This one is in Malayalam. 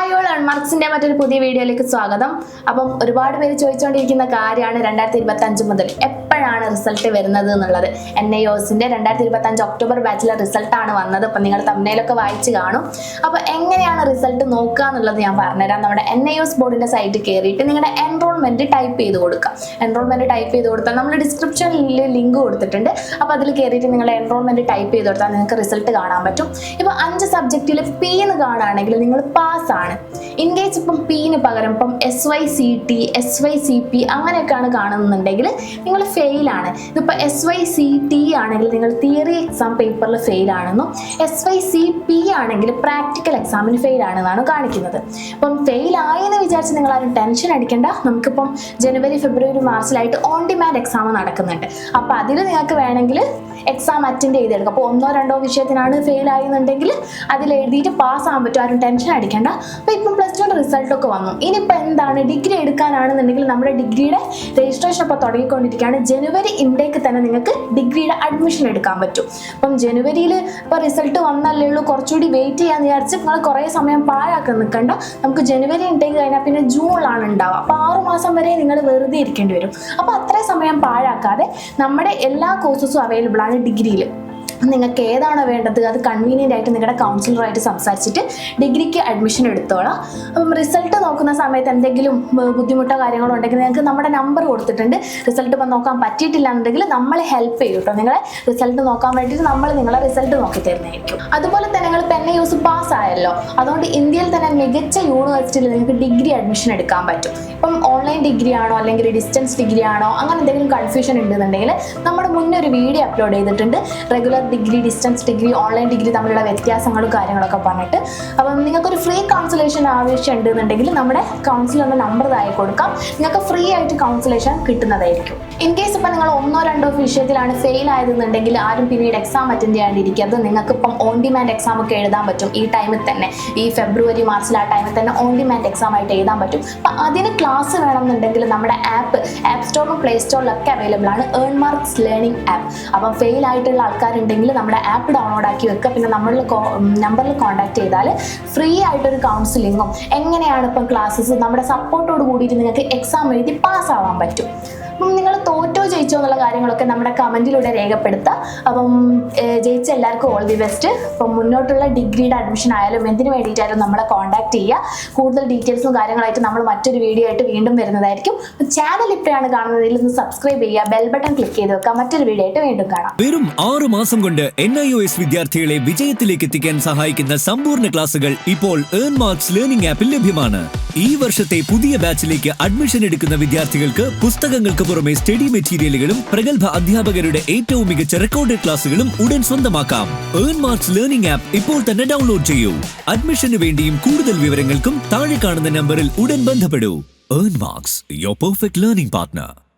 ഹായ് ഓൾ അൺമാർക്സിന്റെ മറ്റൊരു പുതിയ വീഡിയോയിലേക്ക് സ്വാഗതം. അപ്പം ഒരുപാട് പേര് ചോദിച്ചുകൊണ്ടിരിക്കുന്ന കാര്യമാണ് രണ്ടായിരത്തി ഇരുപത്തി അഞ്ച് മുതൽ എപ്പോഴാണ് റിസൾട്ട് വരുന്നത് എന്നുള്ളത്. എൻ ഐ ഒസിന്റെ രണ്ടായിരത്തി ഇരുപത്തി അഞ്ച് ഒക്ടോബർ ബാച്ചിലെ റിസൾട്ടാണ് വന്നത്. അപ്പം നിങ്ങൾ തമ്മിലൊക്കെ വായിച്ച് കാണും. അപ്പോൾ എങ്ങനെയാണ് റിസൾട്ട് നോക്കുക എന്നുള്ളത് ഞാൻ പറഞ്ഞുതരാം. നമ്മുടെ എൻ ഐ ഒസ് ബോർഡിന്റെ സൈറ്റിൽ കയറിയിട്ട് നിങ്ങളുടെ എൻറോൾമെന്റ് ടൈപ്പ് ചെയ്ത് കൊടുക്കുക എൻറോൾമെന്റ് ടൈപ്പ് ചെയ്ത് കൊടുത്താൽ നമ്മൾ ഡിസ്ക്രിപ്ഷനിൽ ലിങ്ക് കൊടുത്തിട്ടുണ്ട്. അപ്പോൾ അതിൽ കയറിയിട്ട് നിങ്ങളുടെ എൻറോൾമെന്റ് ടൈപ്പ് ചെയ്ത് കൊടുത്താൽ നിങ്ങൾക്ക് റിസൾട്ട് കാണാൻ പറ്റും. ഇപ്പോൾ അഞ്ച് സബ്ജക്റ്റിൽ പി എന്ന് കാണുകയാണെങ്കിൽ നിങ്ങൾ പാസ് ആണ്. ഇൻ കേസ് ഇപ്പം പിന് പകരം ഇപ്പം S Y C T S Y C P അങ്ങനെയൊക്കെയാണ് കാണുന്നുണ്ടെങ്കിൽ നിങ്ങൾ ഫെയിലാണ് ആണ്. ഇതിപ്പോൾ എസ് വൈ സി ടി ആണെങ്കിൽ നിങ്ങൾ തിയറി എക്സാം പേപ്പറിൽ ഫെയിലാണെന്നും എസ് വൈ സി പി ആണെങ്കിൽ പ്രാക്ടിക്കൽ എക്സാമിന് ഫെയിലാണെന്നാണ് കാണിക്കുന്നത്. അപ്പം ഫെയിൽ ആയെന്ന് വിചാരിച്ച് നിങ്ങൾ ആരും ടെൻഷൻ അടിക്കേണ്ട. നമുക്കിപ്പം ജനുവരി ഫെബ്രുവരി മാർച്ചിലായിട്ട് ഓൺ ഡിമാൻഡ് എക്സാം നടക്കുന്നുണ്ട്. അപ്പോൾ അതിൽ നിങ്ങൾക്ക് വേണമെങ്കിൽ എക്സാം അറ്റൻഡ് ചെയ്തെടുക്കും. അപ്പോൾ ഒന്നോ രണ്ടോ വിഷയത്തിനാണ് ഫെയിൽ ആയെന്നുണ്ടെങ്കിൽ അതിൽ എഴുതിയിട്ട് പാസ് ആകാൻ പറ്റും. ആരും ടെൻഷൻ അടിക്കേണ്ട. അപ്പോൾ ഇപ്പം പ്ലസ് ടുവിന്റെ റിസൾട്ട് ഒക്കെ വന്നു. ഇനിയിപ്പോൾ എന്താണ് ഡിഗ്രി എടുക്കാനാണെന്നുണ്ടെങ്കിൽ നമ്മുടെ ഡിഗ്രിയുടെ രജിസ്ട്രേഷൻ ഇപ്പോൾ തുടങ്ങിക്കൊണ്ടിരിക്കുകയാണ്. ജനുവരി ഇൻടേക്ക് തന്നെ നിങ്ങൾക്ക് ഡിഗ്രിയുടെ അഡ്മിഷൻ എടുക്കാൻ പറ്റും. അപ്പം ജനുവരിയിൽ ഇപ്പോൾ റിസൾട്ട് വന്നല്ലേ ഉള്ളൂ കുറച്ചുകൂടി വെയിറ്റ് ചെയ്യാന്ന് വിചാരിച്ച് നിങ്ങൾ കുറേ സമയം പാഴാക്കാൻ നിൽക്കണ്ട. നമുക്ക് ജനുവരി ഇൻടേക്ക് കഴിഞ്ഞാൽ പിന്നെ ജൂണിലാണ് ഉണ്ടാവുക. അപ്പോൾ ആറ് മാസം വരെ നിങ്ങൾ വെറുതെ ഇരിക്കേണ്ടി വരും. അപ്പോൾ അത്രയും സമയം പാഴാക്കാതെ നമ്മുടെ എല്ലാ കോഴ്സസും അവൈലബിൾ ആണ് ഡിഗ്രിയിൽ നിങ്ങൾക്ക് ഏതാണോ വേണ്ടത്? അത് കൺവീനിയന്റ് ആയിട്ട് നിങ്ങളുടെ കൗൺസിലറുമായിട്ട് സംസാരിച്ചിട്ട് ഡിഗ്രിക്ക് അഡ്മിഷൻ എടുത്തോളാം. അപ്പം റിസൾട്ട് നോക്കുന്ന സമയത്ത് എന്തെങ്കിലും ബുദ്ധിമുട്ടോ കാര്യങ്ങളോ ഉണ്ടെങ്കിൽ നിങ്ങൾക്ക് നമ്മുടെ നമ്പർ കൊടുത്തിട്ടുണ്ട്. റിസൾട്ട് ഇപ്പം നോക്കാൻ പറ്റിയിട്ടില്ല എന്നുണ്ടെങ്കിൽ നമ്മൾ ഹെൽപ്പ് ചെയ്യും കേട്ടോ നിങ്ങളെ റിസൾട്ട് നോക്കാൻ വേണ്ടിയിട്ട് നമ്മൾ നിങ്ങളെ റിസൾട്ട് നോക്കി തരുന്നതായിരിക്കും. അതുപോലെ തന്നെ നിങ്ങൾ പെന്നെ യൂസ് പാസ് ആയല്ലോ. അതുകൊണ്ട് ഇന്ത്യയിൽ തന്നെ മികച്ച യൂണിവേഴ്സിറ്റിയിൽ നിങ്ങൾക്ക് ഡിഗ്രി അഡ്മിഷൻ എടുക്കാൻ പറ്റും. ഇപ്പം ഓൺലൈൻ ഡിഗ്രി ആണോ അല്ലെങ്കിൽ ഡിസ്റ്റൻസ് ഡിഗ്രി ആണോ അങ്ങനെ എന്തെങ്കിലും കൺഫ്യൂഷൻ ഉണ്ടെന്നുണ്ടെങ്കിൽ നമ്മുടെ മുന്നേ ഒരു വീഡിയോ അപ്ലോഡ് ചെയ്തിട്ടുണ്ട്. Regular degree distance degree online degree തമ്മിലുള്ള വ്യത്യാസങ്ങളും കാര്യങ്ങളൊക്കെ പറഞ്ഞിട്ട് അപ്പം നിങ്ങൾക്കൊരു ഫ്രീ കൗൺസിലേഷൻ ആവശ്യം ഉണ്ടെന്നുണ്ടെങ്കിൽ നമ്മുടെ കൗൺസിലറിന്റെ നമ്പർ താഴെ കൊടുക്കാം. നിങ്ങൾക്ക് ഫ്രീ ആയിട്ട് കൗൺസിലേഷൻ കിട്ടുന്നതായിരിക്കും. ഇൻ കേസ് ഇപ്പം നിങ്ങൾ ഒന്നോ രണ്ടോ വിഷയത്തിലാണ് ഫെയിൽ ആയതെന്നുണ്ടെങ്കിൽ ആരും പിന്നീട് എക്സാം അറ്റൻഡ് ചെയ്യാണ്ടിരിക്കരുത്. നിങ്ങൾക്ക് ഇപ്പം ഓൺ ഡിമാൻഡ് എക്സാം ഒക്കെ എഴുതാൻ പറ്റും. ഈ ടൈമിൽ തന്നെ ഈ ഫെബ്രുവരി മാർച്ചിൽ ആ ടൈമിൽ തന്നെ ഓൺ ഡിമാൻഡ് എക്സാം ആയിട്ട് എഴുതാൻ പറ്റും. അപ്പം അതിന് ക്ലാസ് വേണമെന്നുണ്ടെങ്കിൽ നമ്മുടെ ആപ്പ് ആപ്പ് സ്റ്റോറും പ്ലേ സ്റ്റോറിലൊക്കെ അവൈലബിൾ ആണ്. ഏൺ മാർക്സ് ലേണിംഗ് ആപ്പ് അപ്പം ഫെയിൽ ആയിട്ടുള്ള ആൾക്കാരുണ്ടെങ്കിൽ നമ്മുടെ ആപ്പ് ഡൗൺലോഡ് ആക്കി വെക്കുക. പിന്നെ നമ്മളിൽ നമ്പറിൽ കോൺടാക്ട് ചെയ്താൽ ഫ്രീ ആയിട്ടൊരു കൗൺസിലിങ്ങും എങ്ങനെയാണ് ഇപ്പം ക്ലാസ്സസ് നമ്മുടെ സപ്പോർട്ടോട് കൂടിയിട്ട് നിങ്ങൾക്ക് എക്സാം എഴുതി പാസ്സാവാൻ പറ്റും. അപ്പം നിങ്ങൾ തോറ്റോ ജയിച്ചോ എന്നുള്ള കാര്യങ്ങളൊക്കെ നമ്മുടെ കമന്റിലൂടെ രേഖപ്പെടുത്തുക. അപ്പം ജയിച്ച എല്ലാവർക്കും ഓൾ ദി ബെസ്റ്റ് അപ്പം മുന്നോട്ടുള്ള ഡിഗ്രിയുടെ അഡ്മിഷൻ ആയാലും എന്തിനു വേണ്ടിയിട്ടായാലും നമ്മളെ കോൺടാക്ട് ചെയ്യുക. കൂടുതൽ ഡീറ്റെയിൽസും കാര്യങ്ങളായിട്ട് നമ്മൾ മറ്റൊരു വീഡിയോ ആയിട്ട് വീണ്ടും വരുന്നതായിരിക്കും. ചാനൽ ഇപ്പോഴാണ് കാണുന്നത് ഇതിൽ സബ്സ്ക്രൈബ് ചെയ്യുക ബെൽ ബട്ടൺ ക്ലിക്ക് ചെയ്ത് വെക്കുക. മറ്റൊരു വീഡിയോ ആയിട്ട് വീണ്ടും കാണാം. വെറും ആറ് മാസം കൊണ്ട് എൻ ഐ ഒ എസ് വിദ്യാർത്ഥികളെ വിജയത്തിലേക്ക് എത്തിക്കാൻ സഹായിക്കുന്ന സമ്പൂർണ ക്ലാസുകൾ ഇപ്പോൾ ഏൺ മാർക്സ് ലേണിംഗ് ആപ്പിൽ ലഭ്യമാണ്. ഈ വർഷത്തെ പുതിയ ബാച്ചിലേക്ക് അഡ്മിഷൻ എടുക്കുന്ന വിദ്യാർത്ഥികൾക്ക് പുസ്തകങ്ങൾക്ക് പുറമെ സ്റ്റഡി മെറ്റീരിയലുകളും പ്രഗത്ഭ അധ്യാപകരുടെ ഏറ്റവും മികച്ച റെക്കോർഡഡ് ക്ലാസുകളും ഉടൻ സ്വന്തമാക്കാം. ഏൺ മാർക്സ് ലേണിംഗ് ആപ്പ് ഇപ്പോൾ തന്നെ ഡൗൺലോഡ് ചെയ്യൂ. അഡ്മിഷന് വേണ്ടിയും കൂടുതൽ വിവരങ്ങൾക്കും താഴെ കാണുന്ന നമ്പറിൽ ഉടൻ ബന്ധപ്പെടൂ. Earn marks your perfect learning partner